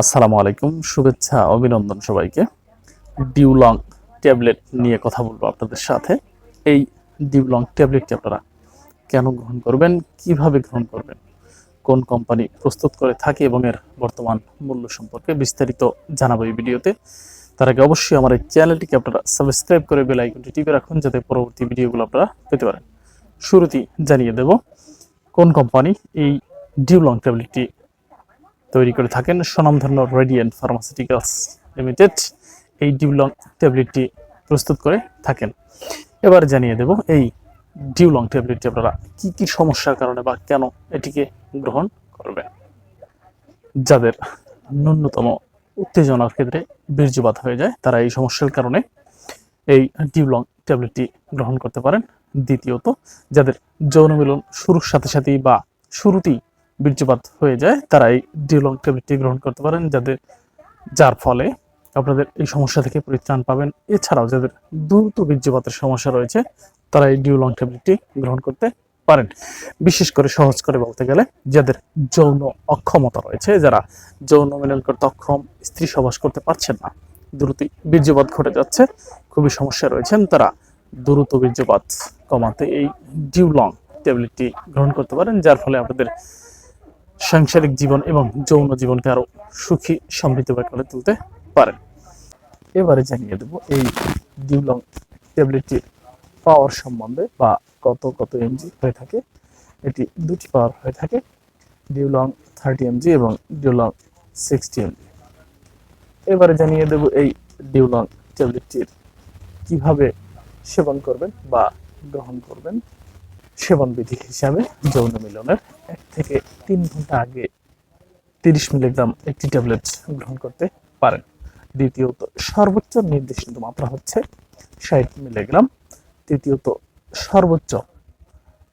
আসসালামু আলাইকুম, শুভেচ্ছা, অভিনন্দন সবাইকে। ডিউলং ট্যাবলেট নিয়ে কথা বলব আপনাদের সাথে। এই ডিউলং ট্যাবলেটটি আপনারা কেন গ্রহণ করবেন, কীভাবে গ্রহণ করবেন, কোন কোম্পানি প্রস্তুত করে থাকে এবং এর বর্তমান মূল্য সম্পর্কে বিস্তারিত জানাব এই ভিডিওতে। তার আগে অবশ্যই আমার এই চ্যানেলটিকে আপনারা সাবস্ক্রাইব করে বেল আইকনটি টিপে রাখুন, যাতে পরবর্তী ভিডিওগুলো আপনারা পেতে পারেন। শুরুতেই জানিয়ে দেব, কোন কোম্পানি এই ডিউলং ট্যাবলেটটি তৈরি করে থাকেন স্বনামধন্য রেডিয়েন্ট ফার্মাসিউটিক্যালস লিমিটেড এই ডিউলং ট্যাবলেটটি প্রস্তুত করে থাকেন। এবার জানিয়ে দেব এই ডিউলং ট্যাবলেটটি আপনারা কি কি সমস্যার কারণে বা কেন এটিকে গ্রহণ করবেন যাদের ন্যূনতম উত্তেজনার ক্ষেত্রে বীর্যপাত হয়ে যায়, তারা এই সমস্যার কারণে এই ডিউলং ট্যাবলেটটি গ্রহণ করতে পারেন। দ্বিতীয়ত, যাদের যৌন মিলন শুরুর সাথে সাথেই বা শুরুতেই বীর্যপাত হয়ে যায় তারা এই ডিউলং ট্যাবলেটটি গ্রহণ করতে পারেন যাদের, যার ফলে আপনাদের এই সমস্যা থেকে পরিত্রাণ পাবেন। এছাড়াও যাদের দ্রুত বীর্যপাতের সমস্যা রয়েছে তারা এই ডিউলং ট্যাবলেটটি গ্রহণ করতে পারেন। বিশেষ করে সহজ করে বলতে গেলে, যাদের যৌন অক্ষমতা রয়েছে, যারা যৌন মিলন করতে অক্ষম, স্ত্রী সবাস করতে পারছেন না দ্রুত বীর্যপাত ঘটে যাচ্ছে, খুবই সমস্যা রয়েছেন, তারা দ্রুত বীর্যপাত কমাতে এই ডিউলং ট্যাবলেটটি গ্রহণ করতে পারেন, যার ফলে আপনাদের সাংসারিক জীবন এবং যৌন জীবনকে আরও সুখী, সমৃদ্ধ করে তুলতে পারেন। এবারে জানিয়ে দেব, এই ডিউলং ট্যাবলেটটির পাওয়ার সম্বন্ধে বা কত কত এমজি হয়ে থাকে, এটি দুটি পাওয়ার হয়ে থাকে, ডিউলং থার্টি এমজি এবং ডিউলং সিক্সটি এমজি এবারে জানিয়ে দেব এই ডিউলং ট্যাবলেটটির কীভাবে সেবন করবেন বা গ্রহণ করবেন, সেবন বিধি হিসাবে যৌন মিলনের এক থেকে তিন ঘণ্টা আগে তিরিশ মিলিগ্রাম একটি ট্যাবলেট গ্রহণ করতে পারেন। দ্বিতীয়ত, সর্বোচ্চ নির্দেশিত মাত্রা হচ্ছে ষাট মিলিগ্রাম। তৃতীয়ত, সর্বোচ্চ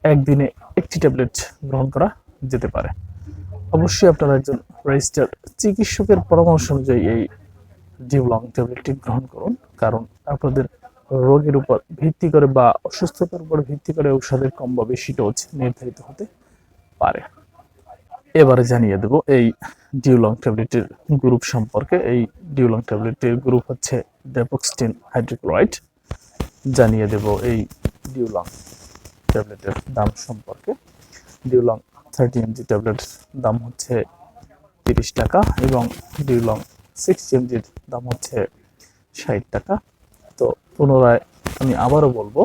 একদিনে একটি ট্যাবলেট গ্রহণ করা যেতে পারে। অবশ্যই আপনারা একজন রেজিস্টার্ড চিকিৎসকের পরামর্শ অনুযায়ী এই ডিউলং ট্যাবলেটটি গ্রহণ করুন, কারণ আপনাদের রোগের উপর ভিত্তি করে বা অসুস্থতার উপর ভিত্তি করে ঔষধের কম বা বেশি ডোজ নির্ধারিত হতে পারে। এবারে জানিয়ে দেব, এই ডিউলং ট্যাবলেটের গ্রুপ সম্পর্কে। এই ডিউলং ট্যাবলেটের গ্রুপ হচ্ছে ডেপোক্সটিন হাইড্রোক্লোরাইড জানিয়ে দেব এই ডিউলং ট্যাবলেটের দাম সম্পর্কে। ডিউলং থার্টি এমজি ট্যাবলেটের দাম হচ্ছে তিরিশ টাকা এবং ডিউলং সিক্সটি এমজির দাম হচ্ছে ষাট টাকা। তো পুনরায় আমি আবারও বলব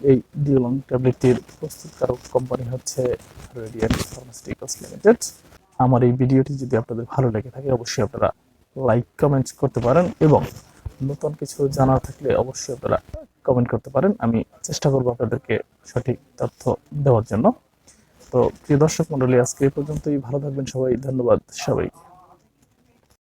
এই ডিওলং ট্যাবলেটটির প্রস্তুতকারক কোম্পানি হচ্ছে রেডিয়েন্ট ফার্মাসিউটিক্যালস লিমিটেড আমার এই ভিডিওটি যদি আপনাদের ভালো লেগে থাকে, অবশ্যই আপনারা লাইক কমেন্টস করতে পারেন এবং নতুন কিছু জানার থাকলে অবশ্যই আপনারা কমেন্ট করতে পারেন। আমি চেষ্টা করব আপনাদেরকে সঠিক তথ্য দেওয়ার জন্য। তো প্রিয় দর্শক মন্ডলী আজকে এই পর্যন্তই। ভালো থাকবেন সবাই। ধন্যবাদ সবাই